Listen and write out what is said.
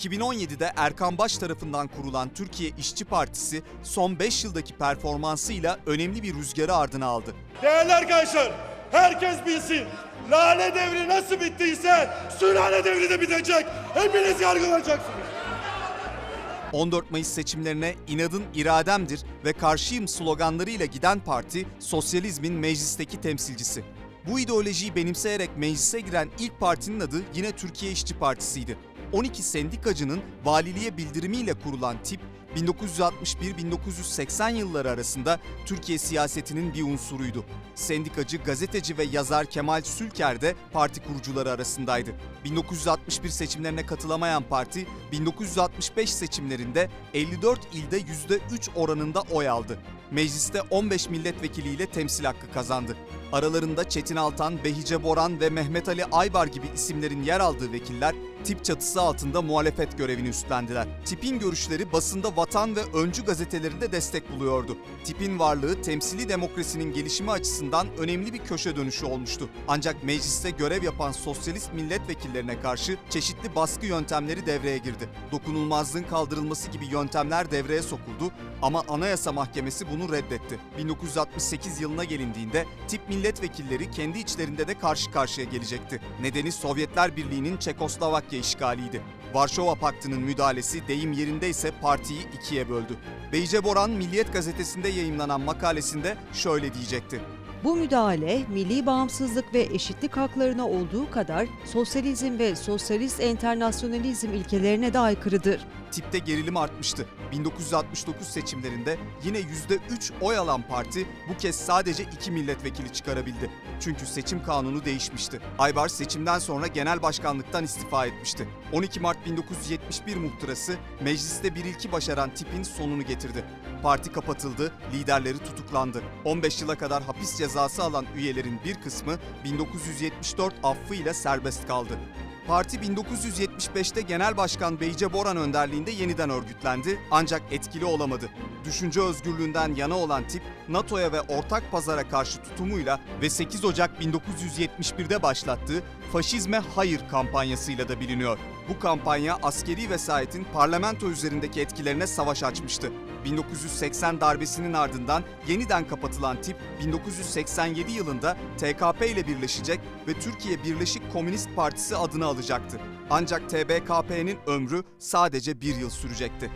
2017'de Erkan Baş tarafından kurulan Türkiye İşçi Partisi son 5 yıldaki performansıyla önemli bir rüzgarı ardına aldı. Değerli arkadaşlar, herkes bilsin. Lale devri nasıl bittiyse sülale devri de bitecek. Hepiniz yargılanacaksınız. 14 Mayıs seçimlerine inadın irademdir ve karşıyım sloganlarıyla giden parti sosyalizmin meclisteki temsilcisi. Bu ideolojiyi benimseyerek meclise giren ilk partinin adı yine Türkiye İşçi Partisi'ydi. 12 sendikacının valiliğe bildirimiyle kurulan tip 1961-1980 yılları arasında Türkiye siyasetinin bir unsuruydu. Sendikacı, gazeteci ve yazar Kemal Sülker de parti kurucuları arasındaydı. 1961 seçimlerine katılamayan parti, 1965 seçimlerinde 54 ilde %3 oranında oy aldı. Mecliste 15 milletvekiliyle temsil hakkı kazandı. Aralarında Çetin Altan, Behice Boran ve Mehmet Ali Aybar gibi isimlerin yer aldığı vekiller tip çatısı altında muhalefet görevini üstlendiler. Tipin görüşleri basında Vatan ve Öncü gazetelerinde destek buluyordu. Tipin varlığı temsili demokrasinin gelişimi açısından önemli bir köşe dönüşü olmuştu. Ancak mecliste görev yapan sosyalist milletvekillerine karşı çeşitli baskı yöntemleri devreye girdi. Dokunulmazlığın kaldırılması gibi yöntemler devreye sokuldu ama Anayasa Mahkemesi bunu reddetti. 1968 yılına gelindiğinde tip milletvekilleri kendi içlerinde de karşı karşıya gelecekti. Nedeni Sovyetler Birliği'nin Çekoslovakya işgaliydi. Varşova Paktı'nın müdahalesi deyim yerindeyse partiyi ikiye böldü. Beyce Boran Milliyet gazetesinde yayımlanan makalesinde şöyle diyecekti. Bu müdahale milli bağımsızlık ve eşitlik haklarına olduğu kadar sosyalizm ve sosyalist enternasyonalizm ilkelerine de aykırıdır. Tipte gerilim artmıştı. 1969 seçimlerinde yine %3 oy alan parti bu kez sadece 2 milletvekili çıkarabildi. Çünkü seçim kanunu değişmişti. Aybar seçimden sonra genel başkanlıktan istifa etmişti. 12 Mart 1971 muhtırası mecliste bir ilki başaran tipin sonunu getirdi. Parti kapatıldı, liderleri tutuklandı. 15 yıla kadar hapis cezası alan üyelerin bir kısmı 1974 affıyla serbest kaldı. Parti 1975'te Genel Başkan Beyce Boran önderliğinde yeniden örgütlendi ancak etkili olamadı. Düşünce özgürlüğünden yana olan tip NATO'ya ve ortak pazara karşı tutumuyla ve 8 Ocak 1971'de başlattığı Faşizme Hayır kampanyasıyla da biliniyor. Bu kampanya askeri vesayetin parlamento üzerindeki etkilerine savaş açmıştı. 1980 darbesinin ardından yeniden kapatılan tip 1987 yılında TKP ile birleşecek ve Türkiye Birleşik Komünist Partisi adını alacaktı. Ancak TBKP'nin ömrü sadece bir yıl sürecekti.